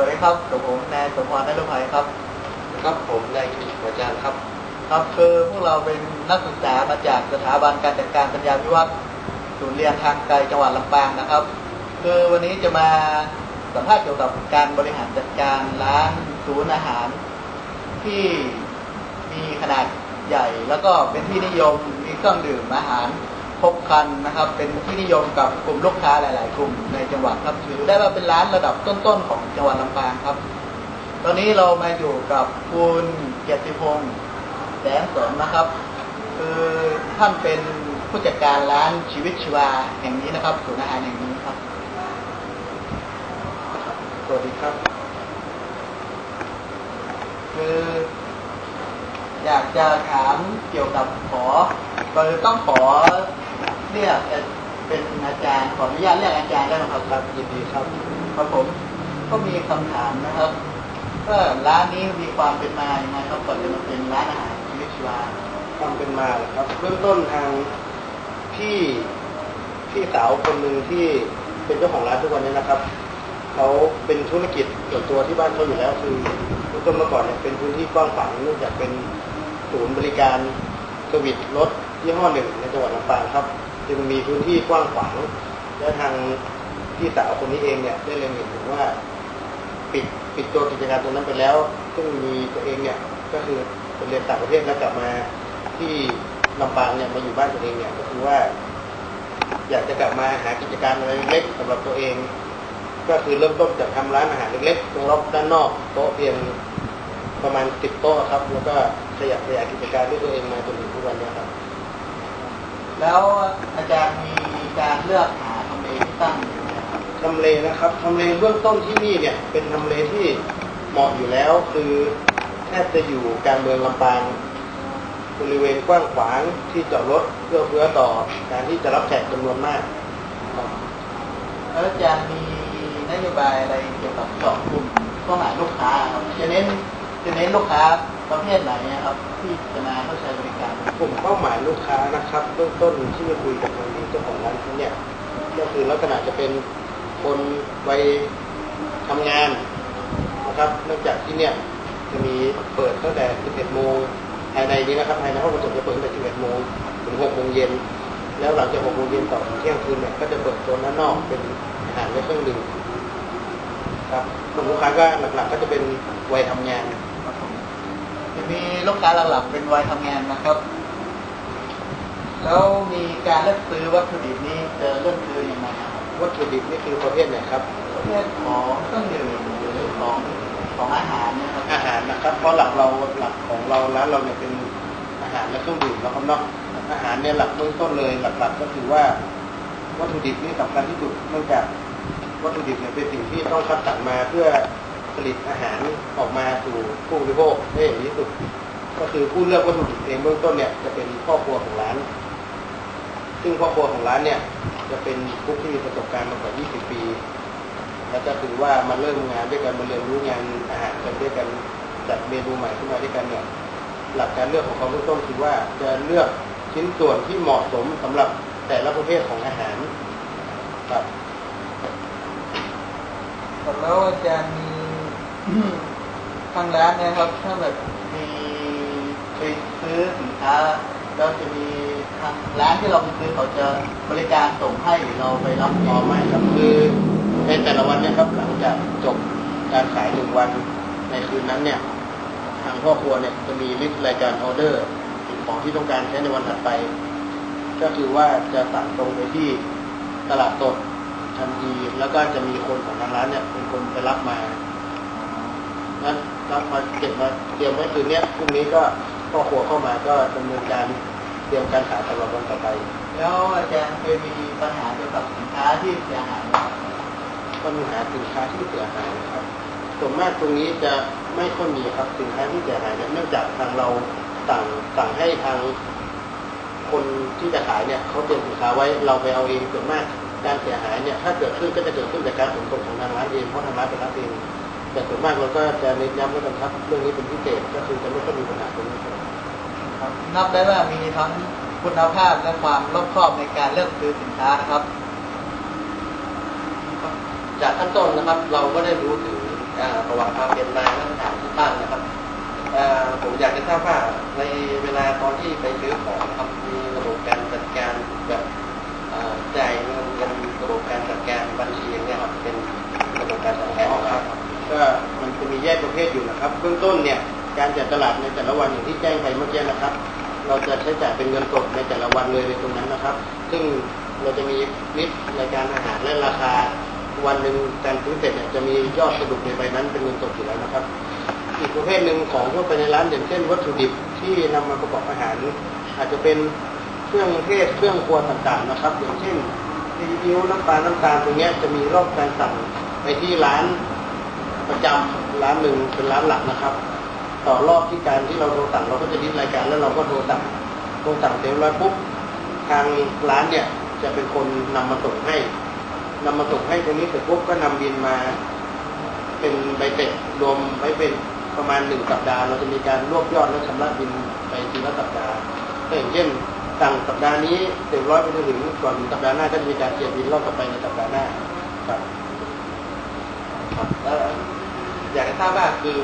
วัสดีครับกับผมนายสมพรนรุภัยครับ ครับผมนายกิติอาจารย์ครับ ครับคือพวกเราเป็นนักศึกษามาจากสถาบันการจัดการปัญญาวิวัฒน์ศูนย์เรียนทางไกลจังหวัดลำปางนะครับ คือวันนี้จะมาสัมภาษณ์เกี่ยวกับการบริหารจัดการร้านศูนย์อาหาร ที่มีขนาดใหญ่ แล้วก็เป็นที่นิยมมีเครื่องดื่มอาหาร ครบคันนะครับ เป็นที่นิยมกับกลุ่มลูกค้าหลาย ๆ กลุ่มในจังหวัดครับถือได้ว่าเป็นร้านระดับต้น ๆ ของจังหวัดลำปางครับ ตอนนี้เรามาอยู่กับคุณเกียรติพงศ์แสงสนนะครับ คือท่านเป็นผู้จัดการร้านชีวิตชีวาแห่งนี้นะครับศูนย์อาหารแห่งนี้ครับ สวัสดีครับ คืออยากจะถามเกี่ยวกับขอคือต้องขอ เรียกเป็นอาจารย์ขออนุญาตเรียกอาจารย์ได้ไหมครับครับยินดีครับครับผมก็มีคำถามนะครับว่าร้านนี้มีความเป็นมาอย่างไรครับก่อนจะมาเป็นร้านอาหารชีวิตชีวาความเป็นมาเหรอครับ เริ่มต้นทางพี่พี่สาวคนหนึ่งที่เป็นเจ้าของร้านทุกวันนี้นะครับเขาเป็นธุรกิจส่วนตัวที่บ้านเขาอยู่แล้วคือเริ่มต้นเมื่อก่อนเนี่ยเป็นพื้นที่กว้างขวางเนื่องจากเป็นศูนย์บริการสวิตรถยี่ห้อหนึ่งในจังหวัดลำปางครับ จึงมีพื้นที่กว้างขวางและทางพี่สาวคนนี้เองเนี่ยได้เล็งเห็นถึงว่า ปิดปิดตัวกิจการตรงนั้นไปแล้ว ซึ่งมีตัวเองเนี่ยก็คือไปเรียนต่างประเทศแล้วกลับมาที่ลำปางเนี่ยมาอยู่บ้านตัวเองเนี่ยก็คือว่า อยากจะกลับมาหากิจการอะไรเล็กๆสำหรับตัวเอง ก็คือเริ่มต้นจากทำร้านอาหารเล็กๆตรงรอบด้านนอกโต๊ะเพียงประมาณสิบโต๊ะครับ แล้วก็ขยับขยายกิจการด้วยตัวเองมาจนถึงทุกวันนี้ครับ แล้วอาจารย์มีการเลือกหาทำเลที่ตั้งอยู่ไหมครับทำเลนะครับทำเลเบื้องต้นที่นี่เนี่ย เป็นทำเลที่เหมาะอยู่แล้ว คือแทบจะอยู่กลางเมืองลำปางบริเวณกว้างขวางที่จอดรถเพื่อเพื่อต่อการที่จะรับแขกจำนวนมากครับแล้วอาจารย์มีนโยบายอะไรเกี่ยวกับเจาะกลุ่มเป้าหมายลูกค้าครับจะเน้นจะเน้นลูกค้า ประเภทไหนนะครับ ที่จะมาเข้าใช้บริการกลุ่มเป้าหมายลูกค้านะครับเบื้องต้นที่จะคุยกับทางที่เจ้าของร้านเขาเนี่ยก็คือลักษณะจะเป็นคนวัยทำงานนะครับเนื่องจากที่เนี่ยจะมีเปิดตั้งแต่ 11 โมงภายในนี้นะครับภายในห้องประชุมจะเปิดตั้งแต่ 11 โมงถึง 6 โมงเย็น แล้วหลังจาก 6 โมงเย็นต่อถึงเที่ยงคืนเนี่ยก็จะเปิดโซนด้านนอกเป็นอาหารและเครื่องดื่มครับกลุ่มลูกค้าก็หลักๆก็จะเป็นวัยทำงาน มจะมีลูกค้าหลักๆเป็นวัยทำงานนะครับ แล้วมีการเลือกซื้อวัตถุดิบนี้จะเลือกซื้อยังไงครับวัตถุดิบนี่คือประเภทไหนครับประเภทของเครื่องดื่มหรือของของอาหารเนะครับอาหารนะครับ เพราะหลักเราหลักของเราร้านเราเนี่ยเป็นอาหารและเครื่องดื่มแล้วครับเนาะอาหารเนี่ยหลักเบื้องต้นเลยหลัก ๆ ก็คือว่า วัตถุดิบนี่สำคัญที่สุดเนื่องจากวัตถุดิบเนี่ยเป็นสิ่งที่ต้องคัดสรรมาเพื่อผ ลิตอาหารออกมาสู่ผู้บริโภคได้อย่างที่สุด ก็คือผู้เลือกวัตถุดิบเองเบื้องต้นเนี่ยจะเป็นพ่อครัวของร้าน ซึ่งพ่อครัวของร้านเนี่ยจะเป็นผู้ที่มีประสบการณ์มากกว่า 20 ปี แล้วก็ถือว่ามาเริ่มงานด้วยกันมาเรียนรู้งานอาหารกันด้วยกันจัดเมนูใหม่ขึ้นมาด้วยกันเนี่ยหลักการเลือกของเขาเบื้องต้นคือว่าจะเลือกชิ้นส่วนที่เหมาะสมสำหรับแต่ละประเภทของอาหารครับแล้วอาจารย์มี ทางร้านเนะครับ ถ้าแบบมีไปซื้อสินค้าแล้วจะมีทางร้านที่เราไปซื้อเขาจะบริการส่งให้หรือเราไปรับอ๋อไม่ครับคือในแต่ละวันเนี่ยครับหลังจากจบการขายหนึ่งวันในคืนนั้นเนี่ย ทางพ่อครัวเนี่ยจะมีลิสต์รายการออเดอร์สิ่งของที่ต้องการใช้ในวันถัดไป ก็คือว่าจะสั่งตรงไปที่ตลาดสดทันทีแล้วก็จะมีคนของทางร้านเนี่ยเป็นคนไปรับมา นั้นรับมาเก็บมาเตรียมไว้คืนนี้พรุ่งนี้ก็พ่อครัวเข้ามาก็ดำเนินการเตรียมการขายสำหรับวันต่อไป แล้วอาจารย์เคยมีปัญหาเกี่ยวกับสินค้าที่เสียหายไหมครับปัญหาสินค้าที่เสียหายครับส่วนมากตรงนี้จะไม่ค่อยมีครับสินค้าที่เสียหายเนี่ยเนื่องจากทางเราสั่งสั่งให้ทางคนที่จะขายเนี่ยเขาเตรียมสินค้าไว้เราไปเอาเองส่วนมากการเสียหายเนี่ยถ้าเกิดขึ้นก็จะเกิดขึ้นจากการขนส่งของทางร้านเองเพราะทางร้านเป็นร้านเอง แต่ส่วนมากเราก็จะเน้นย้ำไว้กันครับเรื่องนี้เป็นพิเศษก็คือจะไม่ค่อยมีปัญหาตรงนี้ครับครับนับได้ว่ามีทั้งคุณภาพและความรอบคอบในการเลือกซื้อสินค้านะครับ จากขั้นต้นนะครับ เราก็ได้รู้ถึงอ่าประวัติความเป็นมาและสถานที่ตั้งนะครับอ่าผมอยากจะทราบว่าในเวลาตอนที่ไปซื้อของนะครับมีระบบการจัดการแบบอ่าจ่าย ครับเบื้องต้นเนี่ยการจัดตลาดในแต่ละวันอย่างที่แจ้งไปเมื่อกี้นะครับ เราจะใช้จ่ายเป็นเงินสดในแต่ละวันเลยในตรงนั้นนะครับ ซึ่งเราจะมีลิสต์รายการอาหารและราคาวันหนึ่งการซื้อเสร็จเนี่ยจะมียอดสรุปในใบนั้นเป็นเงินสดอยู่แล้วนะครับ อีกประเภทหนึ่งของทั่วไปในร้านอย่างเช่น วัตถุดิบที่นำมาประกอบอาหาร อาจจะเป็นเครื่องเทศเครื่องครัวต่างๆนะครับ อย่างเช่นซีอิ๊วน้ำปลาน้ำตาลตรงนี้จะมีรอบการสั่งไปที่ร้านประจำ ร้านหนึ่งเป็นร้านหลักนะครับ ต่อรอบที่การที่เราโทรสั่งเราก็จะลิสต์รายการแล้วเราก็โทรสั่งโทรสั่งเสร็จแล้วปุ๊บทางร้านเนี่ยจะเป็นคนนำมาส่งให้นำมาส่งให้ตรงนี้เสร็จปุ๊บก็นำบินมา เป็นใบเสร็จรวมไว้เป็นประมาณหนึ่งสัปดาห์ เราจะมีการรวบยอดและชำระบินไปทีละสัปดาห์อย่างเช่นสั่งสัปดาห์นี้เต็มร้อยไปจนถึงก่อนสัปดาห์หน้าก็จะมีการเคลียร์บินรอบต่อไปในสัปดาห์หน้าครับครับแล้ว อยากจะทราบว่าคือ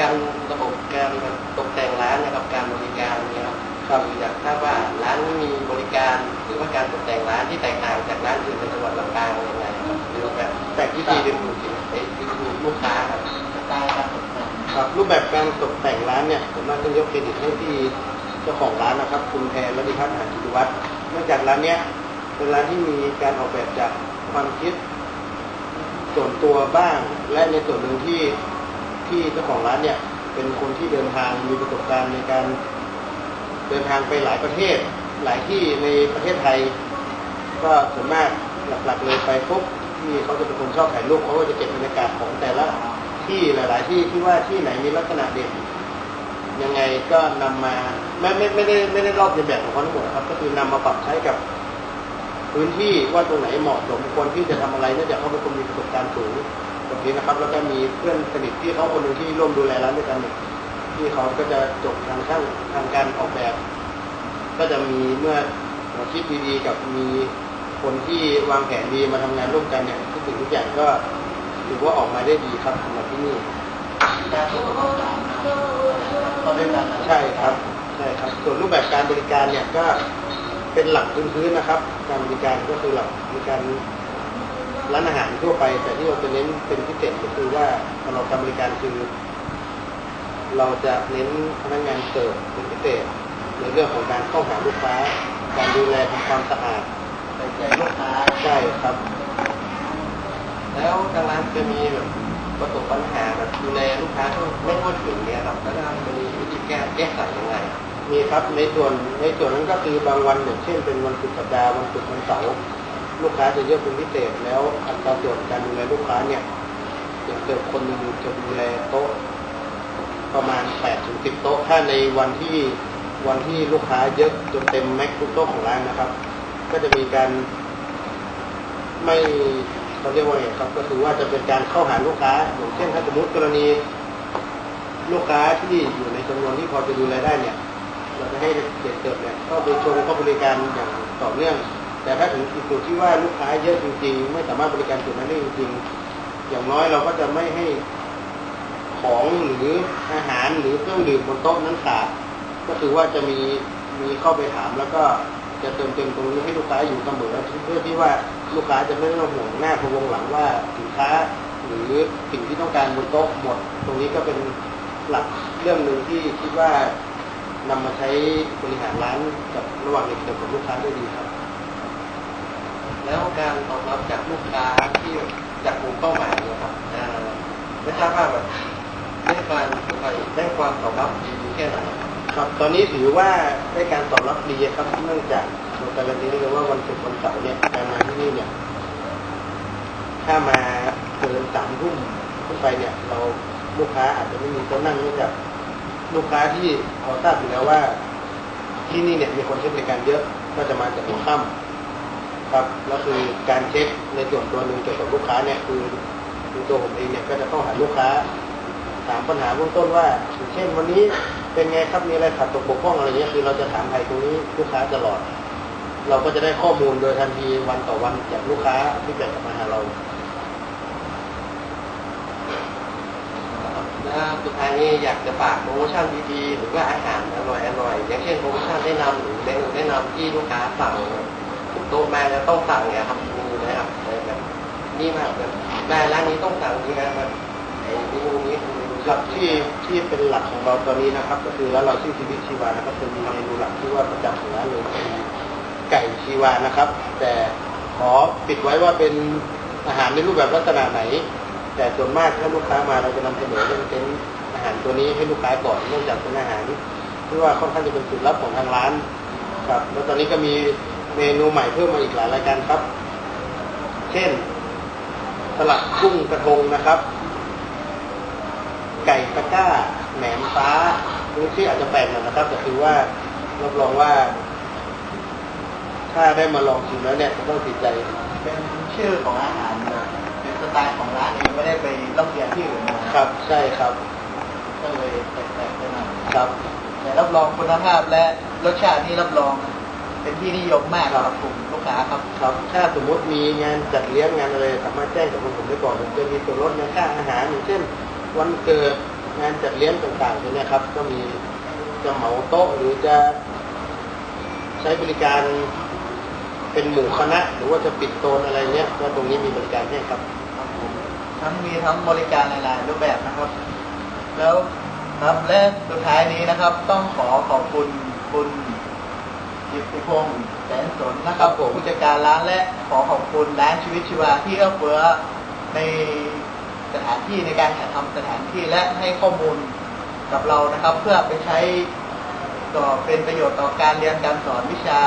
การระบบการตกแต่งร้านนะครับการบริการเนี่ยครับครับคืออยากทราบว่าร้านมีบริการหรือว่าการตกแต่งร้านที่แตกต่างจากร้านอื่นในจังหวัดลำปางยังไงครับหรือว่าแบบแต่ที่วิธีดีดึงดูดสินไอ้ดึงดูดลูกค้าครับสไตล์การตกแต่งครับรูปแบบการตกแต่งร้านเนี่ยผมน่าต้องยกเครดิตให้ที่เจ้าของร้านนะครับ คุณแพรและดิพัฒน์อาหารจิตวัฒน์เนื่องจากร้านเนี้ยเป็นร้านที่มีการออกแบบจากความคิด ส่วนตัวบ้าง และในส่วนหนึ่งที่ที่เจ้าของร้านเนี่ย เป็นคนที่เดินทางมีประสบการณ์ในการเดินทางไปหลายประเทศ หลายที่ในประเทศไทย ก็ส่วนมากหลักๆเลยไปปุ๊บที่เขาจะเป็นคนชอบถ่ายรูปเขาก็จะเก็บบรรยากาศของแต่ละที่หลาย ๆ ที่ที่ว่าที่ไหนมีลักษณะเด่นยังไงก็นำมาไม่ไม่ไม่ได้ไม่ได้รอบในแบบของเขาทั้งหมดครับ ก็คือนำมาปรับใช้กับ พื้นที่ว่าตรงไหนเหมาะสมควรที่จะทำอะไรเนื่องจากเขาเป็นคนมีประสบการณ์สูงตรงนี้นะครับ แล้วก็มีเพื่อนสนิทที่เขาคนหนึ่งที่ร่วมดูแลร้านด้วยกันเนี่ยที่เขาก็จะจบทางช่างทางการออกแบบ ก็จะมีเมื่อหัวคิดดีๆกับมีคนที่วางแผนดีมาทำงานร่วมกันเนี่ยทุกสิ่งทุกอย่างก็ถือว่าออกมาได้ดีครับสำหรับที่นี่การตกแต่งร้านก็ด้วยกันนะใช่ครับใช่ครับ ส่วนรูปแบบการบริการเนี่ยก็ เป็นหลักพื้นๆนะครับ การบริการก็คือหลักบริการร้านอาหารทั่วไป แต่ที่เราจะเน้นเป็นพิเศษก็คือว่าเราทำบริการคือ เราจะเน้นพนักงานเสิร์ฟเป็นพิเศษในเรื่องของการเข้าหาลูกค้า การดูแลทำความสะอาดใส่ใจลูกค้าใช่ครับ แล้วทางร้านจะมีแบบประสบปัญหาแบบดูแลลูกค้าที่ไม่ทั่วถึงเนี่ยครับแล้วทางจะมีวิธีแก้แก้ไขยังไงครับ มีครับในส่วนในส่วนนั้นก็คือบางวันอย่างเช่นเป็นวันศุกร์สัปดาห์วันศุกร์วันเสาร์ลูกค้าจะเยอะเป็นพิเศษแล้วอัตราส่วนการดูแลลูกค้าเนี่ยอย่างเกิดคนหนึ่งจะดูแลโต๊ะ ประมาณ8ถึง10โต๊ะถ้าในวันที่วันที่ลูกค้าเยอะจนเต็มแม็กซ์ทุกโต๊ะของร้านนะครับ ก็จะมีการไม่เขาเรียกว่าไงครับ ก็คือว่าจะเป็นการเข้าหาลูกค้าอย่างเช่นถ้าสมมติกรณีลูกค้าที่อยู่ในจำนวนที่พอจะดูแลได้เนี่ย เราจะให้เด็กเสิร์ฟเนี่ยเข้าไปชมเข้าบริการอย่างต่อเนื่อง แต่ถ้าถึงจุดที่ว่าลูกค้าเยอะจริง ๆ ไม่สามารถบริการจุดนั้นได้จริงๆอย่างน้อยเราก็จะไม่ให้ของหรืออาหารหรือเครื่องดื่มบนโต๊ะนั้นขาดก็คือว่าจะมีมีเข้าไปถามแล้วก็จะเติมเต็มตรงนี้ให้ลูกค้าอยู่เสมอเพื่อที่ว่าลูกค้าจะไม่ต้องห่วงหน้าพวงหลังว่าสินค้า หรือสิ่งที่ต้องการบนโต๊ะหมด ตรงนี้ก็เป็นหลักเรื่องหนึ่งที่คิดว่า นำมาใช้บริหารร้านกับระหว่างเด็กกับลูกค้าได้ดีครับ แล้วการตอบรับจากลูกค้าที่จากกลุ่มเป้าหมายนี่ยครับไม่ทราบว่าแบบได้การได้ความตอบรับดีแค่ไหนครับตอนนี้ถือว่าได้การตอบรับดีครับเนื่องจากเราการันตีเลยว่าวันศุกร์วันเสาร์เนี่ยการมาที่นี่เนี่ยถ้ามาเกินสามทุ่มขึ้นไปเนี่ย เราลูกค้าอาจจะไม่มีโต๊ะนั่งเนื่องจาก ลูกค้าที่พอทราบอยู่แล้วว่าที่นี่เนี่ยมีคนใช้บริการเยอะก็จะมาจากหัวค่ำครับแล้วคือการเช็คในส่วนตัวหนึ่งเกี่ยวกับลูกค้าเนี่ยคือคือตัวผมเองเนี่ยก็จะต้องหาลูกค้า ถามปัญหาเบื้องต้นว่าอย่างเช่นวันนี้เป็นไงครับมีอะไรขาดตกบกพร่องอะไรเงี้ยคือเราจะถามไทยตรงนี้ลูกค้าตลอด เราก็จะได้ข้อมูลโดยทันทีวันต่อวันจากลูกค้าที่แบ่งกลับมาหาเรา ทางนี้อยากจะฝากโปรโมชั่นดีๆหรือว่าอาหารอร่อยๆอย่างเช่นโปรโมชั่นแนะนำหรือเมนูแนะนำที่ลูกค้าสั่งทุกโต๊ะมาจะต้องสั่งเนี่ยครับมีนะครับแบบนี่มากแบบมาร้านนี้ต้องสั่งนี่นะแบบไอ้เมนูนี้คือเมนูหลักที่ที่เป็นหลักของเราตอนนี้นะครับ ก็คือแล้วเราชื่อชีวิตชีวานะครับจะมีเมนูหลักที่ว่าประจำของร้านเลยคือไก่ชีวานะครับ แต่ขอปิดไว้ว่าเป็นอาหารในรูปแบบลักษณะไหน แต่ส่วนมากถ้าลูกค้ามาเราจะนำเสนอเรื่องเป็นอาหารตัวนี้ให้ลูกค้าก่อนเนื่องจากเป็นอาหารที่ว่าค่อนข้างจะเป็นสูตรลับของทางร้านครับแล้วตอนนี้ก็มีเมนูใหม่เพิ่มมาอีกหลายรายการครับ เช่น สลัดกุ้งกระทงนะครับ ไก่ตะก้าแหนมฟ้าพื้ที่อาจจะแปลกหน่อยนะครับ แต่คือว่ารับรองว่า ถ้าได้มาลองชิมแล้วเนี่ยจะต้องติดใจ เป็นชื่อของอาหารนะ ไตล์ของร้านเองไม่ได้ไปต้องเรียนที่อื่นมาครับ ใช่ครับ ก็เลยแปลกๆไปหน่อยครับ แต่รับรองคุณภาพและรสชาตินี่รับรอง เป็นที่นิยมมากครับกลุ่มลูกค้าครับ ครับ ถ้าสมมติมีงานจัดเลี้ยงงานอะไรสามารถแจ้งกับผมได้ก่อนผมจะมีส่วนลดในค่าอาหารอย่างเช่น วันเกิดงานจัดเลี้ยงต่างๆตัวเนี้ยครับ ก็มีจะเหมาโต๊ะหรือจะ ใช้บริการเป็นหมู่คณะ หรือว่าจะปิดโซนอะไรเนี้ยก็ตรงนี้มีบริการให้ครับครับผม ทั้งมีทั้งบริการหลายๆรูปแบบนะครับ แล้วครับและสุดท้ายนี้นะครับ ต้องขอขอบคุณคุณกิติพงศ์แสนสนนะครับผมผู้จัดการร้านและขอขอบคุณร้านชีวิตชีวาที่เอื้อเฟื้อในสถานที่ในการถ่ายทำสถานที่และให้ข้อมูลกับเรานะครับ เพื่อไปใช้ต่อเป็นประโยชน์ต่อการเรียนการสอนวิชา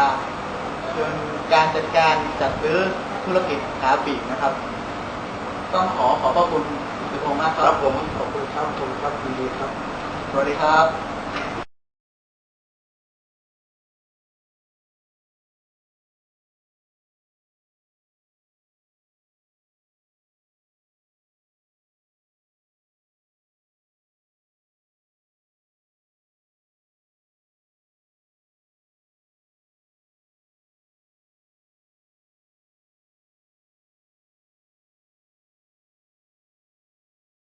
จนการจัดการจัดซื้อธุรกิจขาปลีกนะครับ ต้องขอขอบพระคุณคุณพงษ์มากคครัรับ บผมขอบคุณครับขอบคุณครับยินดีครับ สวัสดีครับ